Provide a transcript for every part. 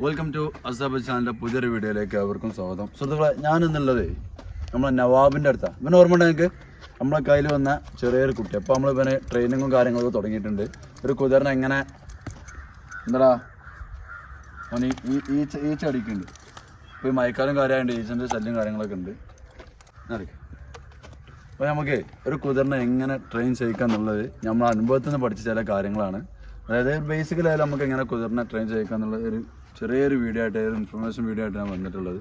Welcome to അസാബ് ചാനലിന്റെ പുതിയൊരു വീഡിയോയിലേക്ക് അവർക്കും സ്വാഗതം. സുഹൃത്തുക്കളെ ഞാൻ എന്നുള്ളത് നമ്മളെ നവാബിന്റെ അടുത്താണ് പിന്നെ ഓർമ്മ ഉണ്ട് നിങ്ങൾക്ക് നമ്മളെ കയ്യിൽ വന്ന ചെറിയൊരു കുട്ടി. അപ്പോൾ നമ്മൾ ഇവന് ട്രെയിനിങ്ങും കാര്യങ്ങളൊക്കെ തുടങ്ങിയിട്ടുണ്ട്. ഒരു കുതിരനെ എങ്ങനെ എന്താ അവന് ഈ- ഈ ഈച്ച അടിക്കുന്നുണ്ട് ഇപ്പോൾ ഈ മയക്കാലം കാര്യമായിട്ട് ഈച്ചന്റെ ശല്യം കാര്യങ്ങളൊക്കെ ഉണ്ട്. അപ്പോൾ നമുക്ക് ഒരു കുതിരനെ എങ്ങനെ ട്രെയിൻ ചെയ്യിക്കുക എന്നുള്ളത് നമ്മൾ അനുഭവത്തിൽ നിന്ന് പഠിച്ച ചില കാര്യങ്ങളാണ്. അതായത് ബേസിക്കലായാലും നമുക്ക് എങ്ങനെ കുതിരനെ ട്രെയിൻ ചെയ്യിക്കാന്നുള്ള ഒരു ചെറിയൊരു വീഡിയോ ആയിട്ട് ഒരു ഇൻഫർമേഷൻ വീഡിയോ ആയിട്ട് ആയിട്ടാണ് വന്നിട്ടുള്ളത്.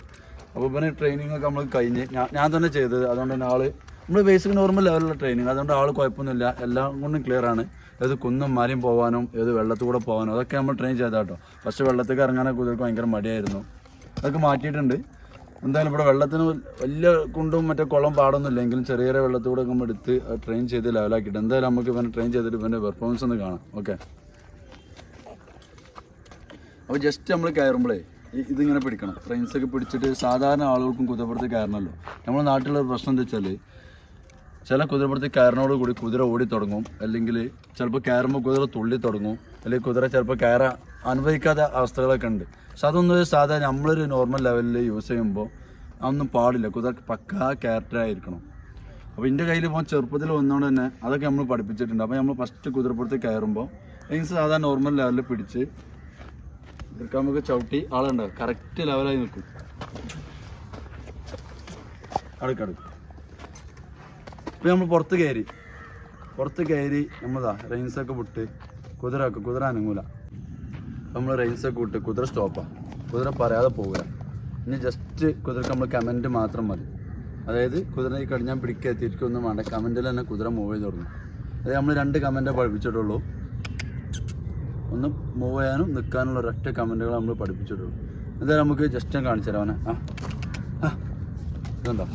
അപ്പോൾ പിന്നെ ട്രെയിനിങ് ഒക്കെ നമ്മൾ കഴിഞ്ഞ് ഞാൻ ഞാൻ തന്നെ ചെയ്തത്. അതുകൊണ്ട് തന്നെ ആൾ നമ്മൾ ബേസിക് നോർമൽ ലെവലുള്ള ട്രെയിനിങ് അതുകൊണ്ട് ആൾ കുഴപ്പമൊന്നുമില്ല. എല്ലാം കൊണ്ടും ക്ലിയർ ആണ്. ഏത് കുന്നും മാരിയും പോകാനും ഏത് വെള്ളത്തൂടെ പോകാനും അതൊക്കെ നമ്മൾ ട്രെയിൻ ചെയ്താട്ടോ പക്ഷേ വെള്ളത്തേക്ക് ഇറങ്ങാനൊക്കെ കുതിർക്ക് ഭയങ്കര മടിയായിരുന്നു. അതൊക്കെ മാറ്റിയിട്ടുണ്ട്. എന്തായാലും ഇവിടെ വെള്ളത്തിന് വലിയ കുണ്ടും മറ്റേ കുളം പാടൊന്നും ഇല്ലെങ്കിലും ചെറിയ ചെറിയ വെള്ളത്തൂടെ നമ്മൾ എടുത്ത് ട്രെയിൻ ചെയ്ത് ലെവലാക്കിയിട്ട് എന്തായാലും നമുക്ക് ഇവനെ ട്രെയിൻ ചെയ്തിട്ട് ഇവന്റെ പെർഫോമൻസ് ഒന്ന് കാണാം. ഓക്കെ അപ്പോൾ ജസ്റ്റ് നമ്മൾ കയറുമ്പോഴേ ഇതിങ്ങനെ പിടിക്കണം. ട്രെയിൻസ് ഒക്കെ പിടിച്ചിട്ട് സാധാരണ ആളുകൾക്കും കുതിരപ്പുറത്ത് കയറണമല്ലോ. നമ്മുടെ നാട്ടിലുള്ള പ്രശ്നം എന്താ വെച്ചാൽ ചില കുതിരപ്പുറത്ത് കയറിനോട് കൂടി കുതിര ഓടി തുടങ്ങും. അല്ലെങ്കിൽ ചിലപ്പോൾ കയറുമ്പോൾ കുതിര തുള്ളി തുടങ്ങും. അല്ലെങ്കിൽ കുതിര ചിലപ്പോൾ കയറാൻ അനുഭവിക്കാത്ത അവസ്ഥകളൊക്കെ ഉണ്ട്. പക്ഷെ അതൊന്നും സാധാരണ നമ്മളൊരു നോർമൽ ലെവലിൽ യൂസ് ചെയ്യുമ്പോൾ അതൊന്നും പാടില്ല. കുതിര പക്കാ ക്യാരക്ടറായിരിക്കണം അപ്പോൾ എന്റെ കയ്യിൽ ഇപ്പോൾ ചെറുപ്പത്തിൽ വന്നതുകൊണ്ട് തന്നെ അതൊക്കെ നമ്മൾ പഠിപ്പിച്ചിട്ടുണ്ട്. അപ്പോൾ നമ്മൾ ഫസ്റ്റ് കുതിരപ്പുറത്ത് കയറുമ്പോൾ എനിക്ക് സാധാരണ നോർമൽ ലെവലിൽ പിടിച്ച് ഇതൊക്കെ നമുക്ക് ചവിട്ടി ആളുണ്ടാവും കറക്റ്റ് ലെവലായി നിൽക്കും. അടുക്കടുക്ക്. ഇപ്പം നമ്മൾ പുറത്ത് കയറി. പുറത്ത് കയറി നമ്മളതാ റെയിൻസൊക്കെ വിട്ട് കുതിര ഒക്കെ കുതിര അനങ്ങൂല. നമ്മൾ റെയിൻസൊക്കെ വിട്ട് കുതിര സ്റ്റോപ്പാണ് കുതിര പറയാതെ പോകില്ല ഇനി ജസ്റ്റ് കുതിരക്ക് നമ്മൾ കമന്റ് മാത്രം മതി. അതായത് കുതിര കഴിഞ്ഞാൽ പിടിക്കുക തിരിക്കൊന്നും വേണ്ട. കമന്റിൽ തന്നെ കുതിര മൂവ് ചെയ്ത് തുടങ്ങും. അതായത് നമ്മൾ രണ്ട് കമന്റേ പഠിപ്പിച്ചിട്ടുള്ളൂ. ഒന്ന് മൂവ് ചെയ്യാനും നിൽക്കാനുള്ള ഒരൊറ്റ കമന്റുകൾ നമ്മൾ പഠിപ്പിച്ചിട്ടുള്ളൂ. എന്തായാലും നമുക്ക് ജസ്റ്റ് കാണിച്ചു തരാം ആ ആ ഇതുണ്ടോ?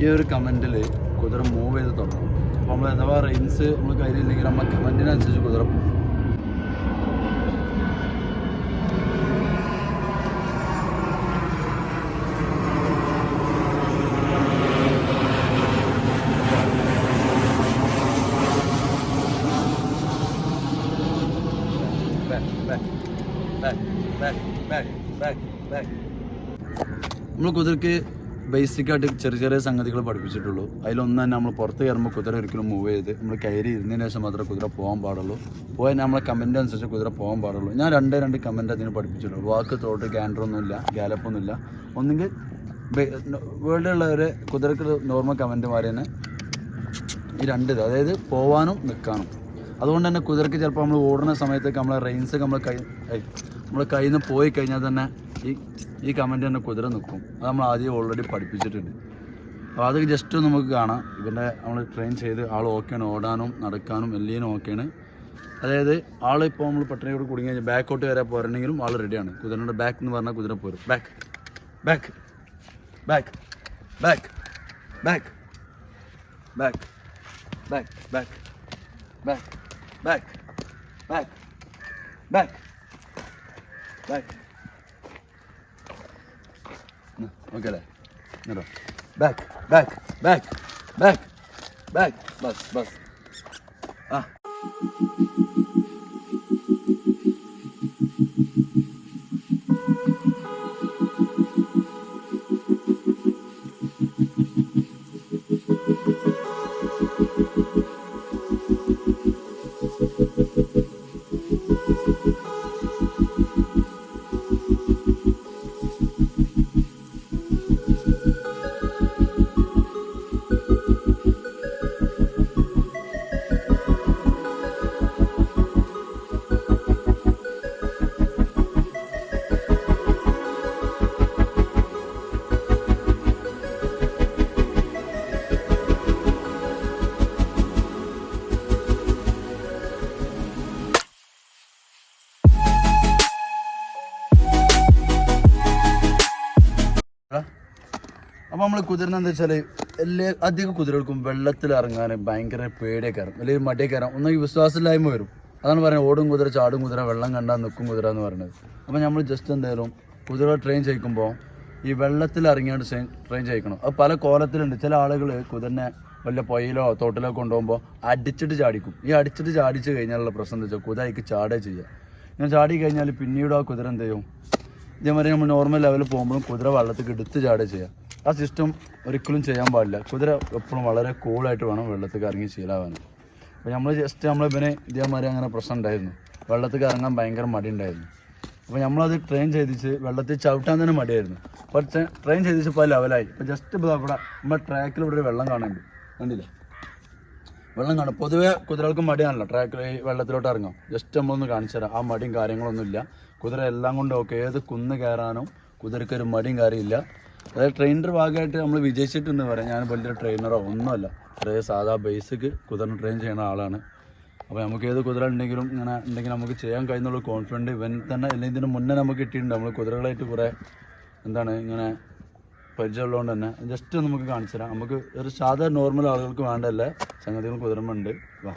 ഈ ഒരു കമന്റിൽ കുതിര മൂവ് ചെയ്ത് തുടങ്ങും. അപ്പോൾ നമ്മൾ എന്താ പറയുക റെയിൻസ് നമ്മൾ കയ്യിലില്ലെങ്കിൽ നമ്മൾ കമന്റിനനുസരിച്ച് കുതിര പോകും നമ്മൾ കുതിരക്ക് ബേസിക്കായിട്ട് ചെറിയ ചെറിയ സംഗതികൾ പഠിപ്പിച്ചിട്ടുള്ളൂ. അതിലൊന്നു തന്നെ നമ്മൾ പുറത്ത് കയറുമ്പോൾ കുതിര ഒരിക്കലും മൂവ് ചെയ്ത് നമ്മൾ കയറി ഇരുന്നതിന് ശേഷം മാത്രമേ കുതിര പോകാൻ പാടുള്ളൂ. പോയാൽ നമ്മളെ കമന്റ് അനുസരിച്ച് കുതിര പോകാൻ പാടുള്ളൂ. ഞാൻ രണ്ടേ രണ്ട് കമന്റ് അതിന് പഠിപ്പിച്ചിട്ടുള്ളൂ. വാക്ക് തോട്ട് ഗാൻഡറൊന്നുമില്ല ഗാലപ്പൊന്നുമില്ല ഒന്നെങ്കിൽ വേൾഡിലുള്ളവരെ കുതിരക്ക് നോർമൽ കമന്റുമാർ തന്നെ ഈ രണ്ട് ഇത് അതായത് പോവാനും നിൽക്കാനും അതുകൊണ്ട് തന്നെ കുതിരക്ക് ചിലപ്പോൾ നമ്മൾ ഓടുന്ന സമയത്തൊക്കെ നമ്മളെ റെയിൻസ് നമ്മൾ കൈ നമ്മൾ കയ്യിൽ നിന്ന് പോയി കഴിഞ്ഞാൽ തന്നെ ഈ ഈ കമന്റ് തന്നെ കുതിര നിൽക്കും അത് നമ്മൾ ആദ്യം ഓൾറെഡി പഠിപ്പിച്ചിട്ടുണ്ട് അപ്പോൾ അത് ജസ്റ്റ് നമുക്ക് കാണാം ഇവന്റെ നമ്മൾ ട്രെയിൻ ചെയ്ത് ആൾ ഓക്കെയാണ് ഓടാനും നടക്കാനും എല്ലാം ഓക്കെയാണ് അതായത് ആളിപ്പോൾ നമ്മൾ പട്ടണയോട് കുടുങ്ങി കഴിഞ്ഞാൽ ബാക്കോട്ട് വരെ പോരണമെങ്കിലും ആൾ റെഡിയാണ് കുതിരയുടെ ബാക്ക് എന്ന് പറഞ്ഞാൽ കുതിര പോരും back back back back back back back back back back back back back. Não, Olha lá. Back, back, back, back, back. Bas, bas. Ah. അപ്പോൾ നമ്മൾ കുതിരനെ എന്താ വെച്ചാൽ എല്ലാ അധികം കുതിരകൾക്കും വെള്ളത്തിൽ ഇറങ്ങാൻ ഭയങ്കര പേടിയൊക്കെ ഇറങ്ങും അല്ലെങ്കിൽ മടിയൊക്കെ ഇറങ്ങും ഒന്നും വിശ്വാസമില്ലായ്മ വരും. അതാണ് പറയുന്നത് ഓടും കുതിര ചാടും കുതിര വെള്ളം കണ്ടാൽ നിൽക്കും കുതിര എന്ന് പറയുന്നത്. അപ്പോൾ നമ്മൾ ജസ്റ്റ് എന്തായാലും കുതിര ട്രെയിൻ ചെയ്യിക്കുമ്പോൾ ഈ വെള്ളത്തിൽ ഇറങ്ങിയാണ്ട് ട്രെയിൻ ചെയ്യിക്കണം. അത് പല കോലത്തിലുണ്ട്. ചില ആളുകൾ കുതിരനെ വല്ല പൊയിലോ തോട്ടിലോ കൊണ്ടുപോകുമ്പോൾ അടിച്ചിട്ട് ചാടിക്കും. ഈ അടിച്ചിട്ട് ചാടിച്ച് കഴിഞ്ഞാലുള്ള പ്രശ്നം എന്താ വെച്ചാൽ കുതിരയ്ക്ക് ചാടേ ചെയ്യുക ഇങ്ങനെ ചാടി കഴിഞ്ഞാൽ പിന്നീട് ആ കുതിര എന്ത് ചെയ്യും? ഇതേമാതിരി നമ്മൾ നോർമൽ ലെവലിൽ പോകുമ്പോഴും കുതിര വെള്ളത്തിൽ എടുത്ത് ചാടേ ചെയ്യുക ആ സിസ്റ്റം ഒരിക്കലും ചെയ്യാൻ പാടില്ല. കുതിര എപ്പോഴും വളരെ കൂളായിട്ട് വേണം വെള്ളത്തിൽ ഇറങ്ങി ശീലാവാൻ അപ്പോൾ നമ്മൾ ജസ്റ്റ് നമ്മൾ ഇവനെ ഇതേമാതിരി അങ്ങനെ പ്രശ്നം ഉണ്ടായിരുന്നു. വെള്ളത്തിൽ ഇറങ്ങാൻ ഭയങ്കര മടി ഉണ്ടായിരുന്നു അപ്പോൾ നമ്മളത് ട്രെയിൻ ചെയ്തിച്ച് വെള്ളത്തിൽ ചവിട്ടാൻ തന്നെ മടിയായിരുന്നു. അപ്പോൾ ട്രെയിൻ ചെയ്തിച്ചപ്പോൾ ലെവലായി ഇപ്പോൾ ജസ്റ്റ് ഇപ്പോൾ അവിടെ നമ്മുടെ ട്രാക്കിൽ ഇവിടെ ഒരു വെള്ളം കാണുന്നുണ്ട്. കണ്ടില്ലേ? വെള്ളം കാണും. പൊതുവേ കുതിരകൾക്ക് മടിയാണല്ലോ ട്രാക്കിൽ വെള്ളത്തിലോട്ട് ഇറങ്ങും ജസ്റ്റ് നമ്മളൊന്ന് കാണിച്ചു തരാം. ആ മടിയും കാര്യങ്ങളൊന്നുമില്ല കുതിര എല്ലാം കൊണ്ടും ഓക്കെ ഏത് കുന്ന് കയറാനും കുതിരക്കൊരു മടിയും കാര്യമില്ല. അതായത് ട്രെയിനർ ഭാഗമായിട്ട് നമ്മൾ വിജയിച്ചിട്ടുണ്ട് പറയാം ഞാൻ വലിയ ട്രെയിനറോ ഒന്നുമല്ല. അതായത് സാധാ ബേസിക് കുതിര ട്രെയിൻ ചെയ്യുന്ന ആളാണ്. അപ്പോൾ നമുക്ക് ഏത് കുതിര ഉണ്ടെങ്കിലും ഇങ്ങനെ ഉണ്ടെങ്കിൽ നമുക്ക് ചെയ്യാൻ കഴിയുന്നുള്ള കോൺഫിഡന്റ് ഇവൻ തന്നെ അല്ലെങ്കിൽ ഇതിന് മുന്നേ നമുക്ക് കിട്ടിയിട്ടുണ്ട്. നമ്മൾ കുതിരകളായിട്ട് കുറേ എന്താണ് ഇങ്ങനെ പരിചയമുള്ളതുകൊണ്ട് തന്നെ. ജസ്റ്റ് നമുക്ക് കാണിച്ചു തരാം. നമുക്ക് ഒരു സാധാ നോർമൽ ആളുകൾക്ക് വേണ്ടല്ലേ. സംഗതികൾ കുതിരമുണ്ട് വാ.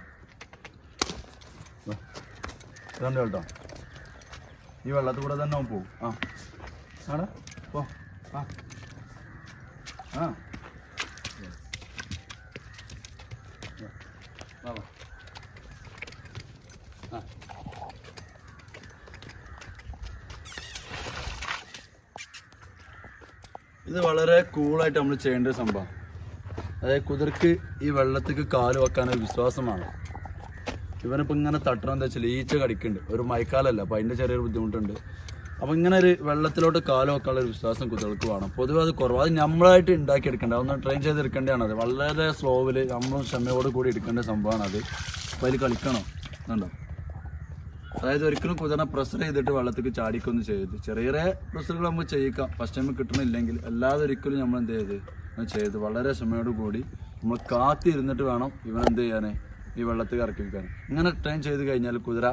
ഇതുണ്ട് കേട്ടോ. ഈ വെള്ളത്തിൽ കൂടെ തന്നെ പോകും ആ. ആടാ പോ ആ. ആ. വാ വാ. ആ. ഇത് വളരെ കൂളായിട്ട് നമ്മൾ ചെയ്യേണ്ട ഒരു സംഭവം. അതായത് കുതിർക്ക് ഈ വെള്ളത്തേക്ക് കാൽ വെക്കാൻ ഒരു വിശ്വാസമാണ്. ഇവനിപ്പോൾ ഇങ്ങനെ തട്ടണം എന്താ വെച്ചാൽ ഈച്ച കടിക്കുന്നുണ്ട് ഒരു മഴക്കാലമല്ല അപ്പോൾ അതിന്റെ ചെറിയൊരു ബുദ്ധിമുട്ടുണ്ട്. അപ്പോൾ ഇങ്ങനെ ഒരു വെള്ളത്തിലോട്ട് കാലം വെക്കാനുള്ള ഒരു വിശ്വാസം കുട്ടികൾക്ക് വേണം. പൊതുവെ അത് കുറവ്. അത് നമ്മളായിട്ട് ഉണ്ടാക്കിയെടുക്കേണ്ട. ഒന്ന് ട്രെയിൻ ചെയ്തെടുക്കേണ്ടതാണ് അത്. വളരെ സ്ലോവിൽ നമ്മളും ക്ഷമയോട് കൂടി എടുക്കേണ്ട സംഭവമാണ് അത്. അപ്പോൾ അതിൽ കളിക്കണം. എന്നുണ്ടോ അതായത് ഒരിക്കലും കുതിരനെ പ്രഷർ ചെയ്തിട്ട് വെള്ളത്തേക്ക് ചാടിക്കൊന്നും ചെയ്ത് ചെറിയ ചെറിയ പ്രഷറുകൾ നമുക്ക് ചെയ്യിക്കാം. ഫസ്റ്റ് ടൈം കിട്ടണില്ലെങ്കിൽ അല്ലാതെ ഒരിക്കലും നമ്മൾ എന്ത് ചെയ്ത് ചെയ്ത് വളരെ ക്ഷമയോട് കൂടി നമ്മൾ കാത്തിരുന്നിട്ട് വേണം ഇവൻ എന്ത് ചെയ്യാനേ? ഈ വെള്ളത്തിൽ ഇറക്കി വെക്കാൻ. ഇങ്ങനെ ട്രെയിൻ ചെയ്ത് കഴിഞ്ഞാൽ കുതിര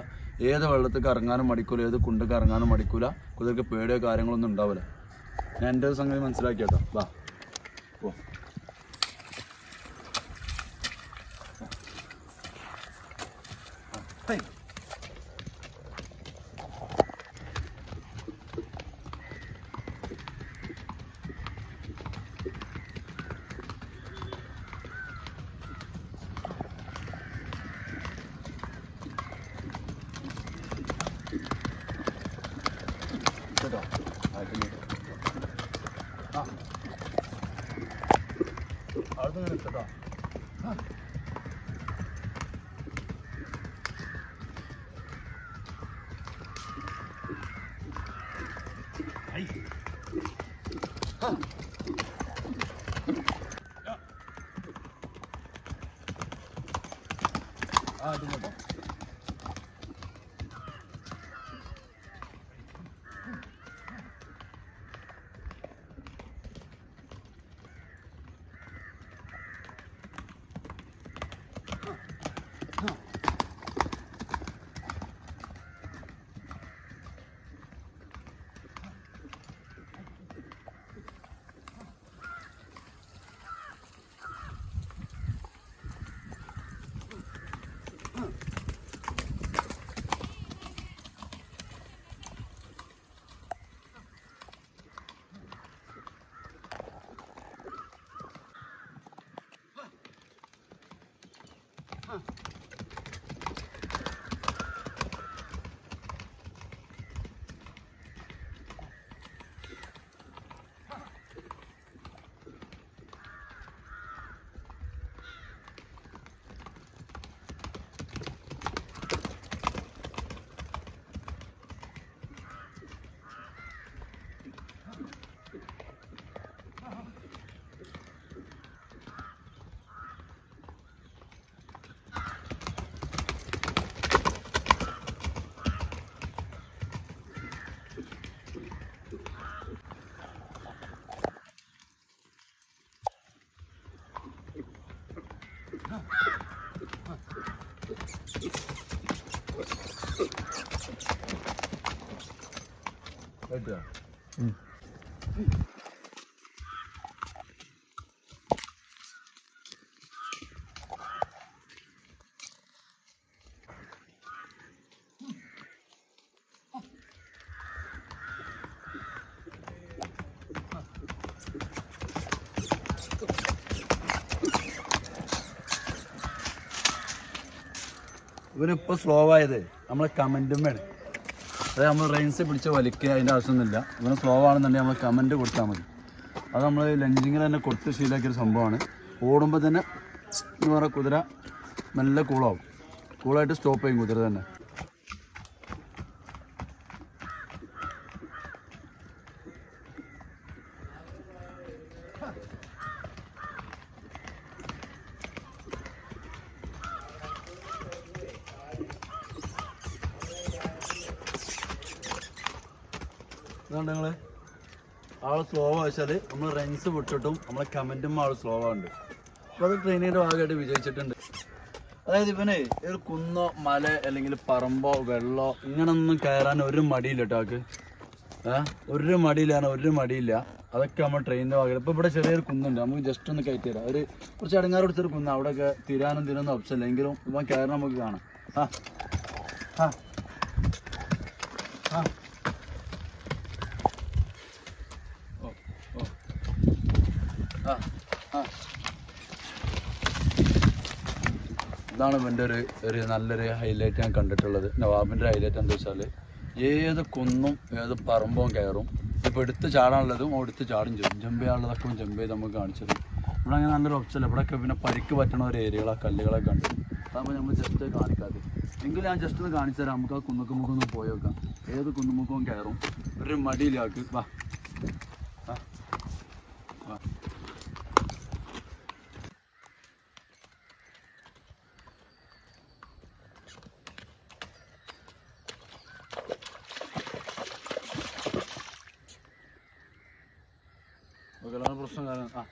ഏത് വെള്ളത്തേക്ക് ഇറങ്ങാനും മടിക്കൂല ഏത് കുണ്ടൊക്കെ ഇറങ്ങാനും മടിക്കൂല കുതിരക്ക് പേടിയോ കാര്യങ്ങളൊന്നും ഉണ്ടാവില്ല. ഞാൻ എന്റെ ഒരു സംഗതി മനസ്സിലാക്കി കേട്ടോ. വാ. ഹൈ കേട്ടോ ആയിട്ടില്ല ആ അവിടെ നിന്ന് കേട്ടോ Mm. ഇവരിപ്പോ സ്ലോ ആയത്. നമ്മളെ കമന്റും വേണം. അതായത് നമ്മൾ റെയിൻസ് പിടിച്ച് വലിക്കുക അതിന്റെ ആവശ്യമൊന്നുമില്ല. ഇവന് സ്ലോ ആണെന്നുണ്ടെങ്കിൽ നമ്മൾ കമന്റ് കൊടുത്താൽ മതി. അത് നമ്മൾ ലഞ്ചിങ്ങിൽ തന്നെ കൊടുത്ത് ശീലാക്കിയൊരു സംഭവമാണ്. ഓടുമ്പോൾ തന്നെ എന്ന് പറഞ്ഞാൽ കുതിര നല്ല കൂളാവും കൂളായിട്ട് സ്റ്റോപ്പ് ചെയ്യും കുതിര തന്നെ. അതുകൊണ്ട് നിങ്ങൾ ആൾ സ്ലോ വെച്ചാൽ നമ്മൾ റൺസ് വിട്ടിട്ടും നമ്മളെ കമന്റും ആൾ സ്ലോ ആവുന്നുണ്ട്. അപ്പോൾ അത് ട്രെയിനിന്റെ ഭാഗമായിട്ട് വിജയിച്ചിട്ടുണ്ട്. അതായത് ഇവനെ ഒരു കുന്നോ മല അല്ലെങ്കിൽ പറമ്പോ വെള്ളോ ഇങ്ങനൊന്നും കയറാൻ ഒരു മടിയില്ല കേട്ടോ ആൾക്ക്. ഒരു മടിയില്ലാണ് ഒരു മടിയില്ല. അതൊക്കെ നമ്മൾ ട്രെയിനിന്റെ ഭാഗം ഇപ്പോൾ ഇവിടെ ചെറിയൊരു കുന്നുണ്ട്. നമുക്ക് ജസ്റ്റ് ഒന്ന് കയറ്റി തരാം. ഒരു കുറച്ച് അടങ്ങാറ് എടുത്തൊരു കുന്ന്. അവിടെയൊക്കെ തിരാനും തിരുന്ന ഓപ്ഷൻ ഇല്ല. എങ്കിലും ഇവൻ കയറാൻ നമുക്ക് കാണാം. ആ. ആ. ആ ഓ ഓ ആ ആ ഇതാണ് ഇവന്റെ ഒരു ഒരു നല്ലൊരു ഹൈലൈറ്റ് ഞാൻ കണ്ടിട്ടുള്ളത്. നവാബിന്റെ ഹൈലൈറ്റ് എന്താ വെച്ചാൽ ഏത് കുന്നും ഏത് പറമ്പും കയറും. ഇപ്പോൾ എടുത്ത് ചാടാനുള്ളതും എടുത്ത് ചാടും ചെയ്യും. ജമ്പ് ചെയ്യാനുള്ളതൊക്കെ ജമ്പ് ചെയ്ത് നമുക്ക് കാണിച്ചത് ഇവിടെ അങ്ങനെ നല്ലൊരു ഓപ്ഷൻ അല്ല. ഇവിടെയൊക്കെ പിന്നെ പരിക്ക് പറ്റണ ഒരു ഏരിയകളാണ് കല്ലുകളൊക്കെ ഉണ്ട് അതാകുമ്പോൾ നമ്മൾ ജസ്റ്റ് കാണിക്കാതെ. എങ്കിലും ഞാൻ ജസ്റ്റ് ഒന്ന് കാണിച്ചു തരാം. നമുക്ക് ആ കുന്നുക്കുമുക്കൊന്ന് പോയി നോക്കാം. ഏത് കുന്നുമുക്കവും കയറും. ഒരു മടിയിലാക്ക് വാ ഓക്കെ അതാണ് പ്രശ്നം കാരണം ആ.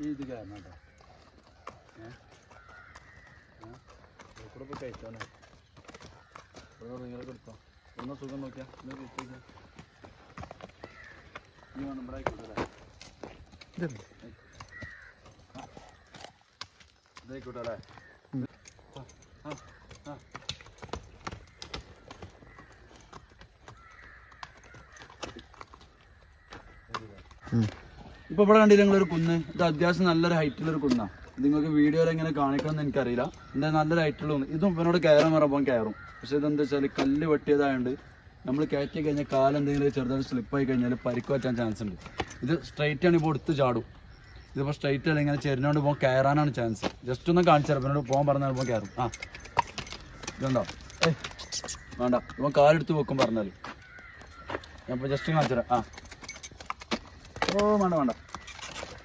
ഈ ഇത് കാരണം കേട്ടോ. കൂടെ പോയി കഴിച്ചോനെ നിങ്ങളൊക്കെ എടുത്തോ ഒന്ന് സുഖം നോക്കിയാ. ഒന്ന് കഴിച്ചു നീ വേണം ഇവിടെ ആയിക്കോട്ടെ ഇതായിക്കോട്ടെ ആ, ആ. ഇപ്പൊ ഇവിടെ കണ്ടില്ല നിങ്ങളൊരു കുന്ന്? ഇത് അത്യാവശ്യം നല്ലൊരു ഹൈറ്റിലൊരു കുന്നാ. നിങ്ങൾക്ക് വീഡിയോയിൽ എങ്ങനെ കാണിക്കണം എന്ന് എനിക്കറിയില്ല. എന്താ നല്ലൊരു ഹൈറ്റുള്ള കുന്ന് ഇതും ഇവനോട് കയറാൻ പറയുമ്പോൾ കയറും. പക്ഷെ ഇതെന്താ വെച്ചാൽ കല്ല് വെട്ടിയതായതുകൊണ്ട് നമ്മൾ കയറ്റി കഴിഞ്ഞാൽ കാലെന്തെങ്കിലും ചെറുതായിട്ട് സ്ലിപ്പായി കഴിഞ്ഞാൽ പരിക്ക് പറ്റാൻ ചാൻസ് ഉണ്ട്. ഇത് സ്ട്രൈറ്റ് ആണ് ഇപ്പോൾ എടുത്ത് ചാടും. ഇതിപ്പോൾ സ്ട്രൈറ്റ് അല്ല ഇങ്ങനെ ചെരിഞ്ഞോണ്ട് പോകാൻ കയറാനാണ് ചാൻസ് ജസ്റ്റ് ഒന്ന് കാണിച്ചാൽ ഇവനോട് പോകാൻ പറഞ്ഞാൽ ഇപ്പോൾ കയറും. ആ. ഇതുണ്ടോ? ഏ വേണ്ട. ഇവൻ കാലെടുത്ത് വെക്കും പറഞ്ഞാൽ ഞാൻ ഇപ്പോൾ ജസ്റ്റ് കാണിച്ചുതരാം ആ. ഓ വേണ്ട വേണ്ട.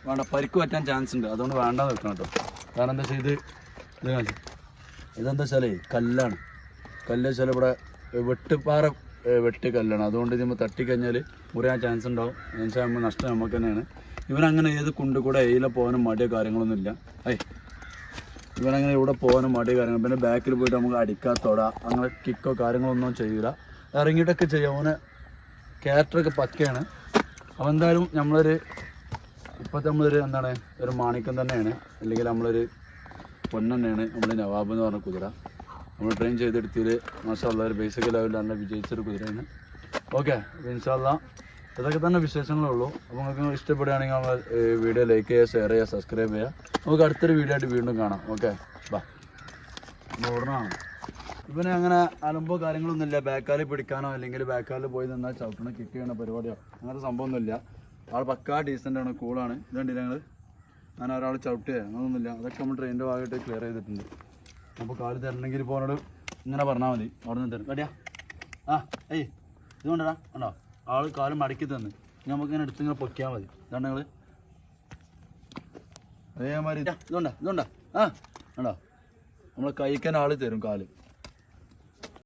വേണ്ട പരിക്ക് പറ്റാൻ ചാൻസ് ഉണ്ട്. അതുകൊണ്ട് വേണ്ട വെക്കണം കേട്ടോ. കാരണം എന്താ വെച്ചാൽ ഇത് ഇത് കാണിച്ചു. ഇതെന്താ വെച്ചാലേ കല്ലാണ്. കല്ല് വെച്ചാൽ ഇവിടെ വെട്ടുപാറ ഏ, വെട്ട് കല്ലാണ്. അതുകൊണ്ട് ഇത് തട്ടിക്കഴിഞ്ഞാൽ മുറിയാൻ ചാൻസ് ഉണ്ടാവും. എന്നുവെച്ചാൽ നമ്മൾ നഷ്ടം നമുക്ക് തന്നെയാണ്. ഇവനങ്ങനെ ഏത് കുണ്ട് കൂടെ എയില പോകാനും മടിയോ കാര്യങ്ങളൊന്നും ഇല്ല. ഐ ഇവനങ്ങനെ ഇവിടെ പോകാനും മടിയോ കാര്യങ്ങൾ പിന്നെ ബാക്കിൽ പോയിട്ട് നമുക്ക് അടിക്കാ തൊട അങ്ങനെ കിക്കോ കാര്യങ്ങളൊന്നും ചെയ്യില്ല ഇറങ്ങിയിട്ടൊക്കെ ചെയ്യാം. അവന് ക്യാരക്ടറൊക്കെ പക്കയാണ്. അപ്പോൾ എന്തായാലും നമ്മളൊരു ഇപ്പോഴത്തെ നമ്മളൊരു എന്താണ് ഒരു മാണിക്കം തന്നെയാണ്. അല്ലെങ്കിൽ നമ്മളൊരു പൊന്നെണ്ണയാണ് നമ്മൾ നവാബ് എന്ന് പറഞ്ഞ കുതിര. നമ്മൾ ട്രെയിൻ ചെയ്തെടുത്തിൽ മാഷാല്ല ഒരു ബേസിക് തന്നെ വിജയിച്ചൊരു കുതിരയാണ്. ഓക്കെ ഇൻഷാല്ല ഇതൊക്കെ തന്നെ വിശേഷങ്ങളേ ഉള്ളൂ അപ്പോൾ നിങ്ങൾക്ക് ഇഷ്ടപ്പെടുകയാണെങ്കിൽ നമ്മൾ വീഡിയോ ലൈക്ക് ചെയ്യുക ഷെയർ ചെയ്യുക സബ്സ്ക്രൈബ് ചെയ്യുക. നമുക്ക് അടുത്തൊരു വീഡിയോ ആയിട്ട് വീണ്ടും കാണാം. ഓക്കെ ബാ ഓടണം ഇവന് അങ്ങനെ അലമ്പോ കാര്യങ്ങളൊന്നുമില്ല. ബാക്കാലിൽ പിടിക്കാനോ അല്ലെങ്കിൽ ബാക്കാലിൽ പോയി നിന്നാൽ ചവിട്ടണം കിക്ക് ചെയ്യണ പരിപാടിയോ അങ്ങനത്തെ സംഭവം ഒന്നുമില്ല ആൾ പക്കാ ഡീസന്റ് ആണ് കൂളാണ് ഇതുണ്ട് ഞങ്ങൾ ഞാൻ ഒരാൾ ചവിട്ടുക അങ്ങനൊന്നുമില്ല. അതൊക്കെ നമ്മൾ ട്രെയിനിന്റെ ഭാഗമായിട്ട് ക്ലിയർ ചെയ്തിട്ടുണ്ട്. അപ്പോൾ കാൽ തരണമെങ്കിൽ ഇപ്പോൾ ഇങ്ങനെ പറഞ്ഞാൽ മതി. അവിടെ നിന്ന് തരും. കടിയാ ആ ഏയ് ഇത് കൊണ്ടടാ ഉണ്ടോ ആൾ കാൽ മടക്കി തന്ന്. നമുക്ക് ഇങ്ങനെ എടുത്ത് ഇങ്ങനെ പൊക്കിയാൽ മതി. ഇതാണ് ഞങ്ങൾ അതേമാതിരി ഇതുണ്ടാ ഇതുകൊണ്ടാ ഇതുകൊണ്ടാ. ആ ഉണ്ടോ നമ്മളെ കഴിക്കാൻ ആൾ തരും കാൽ.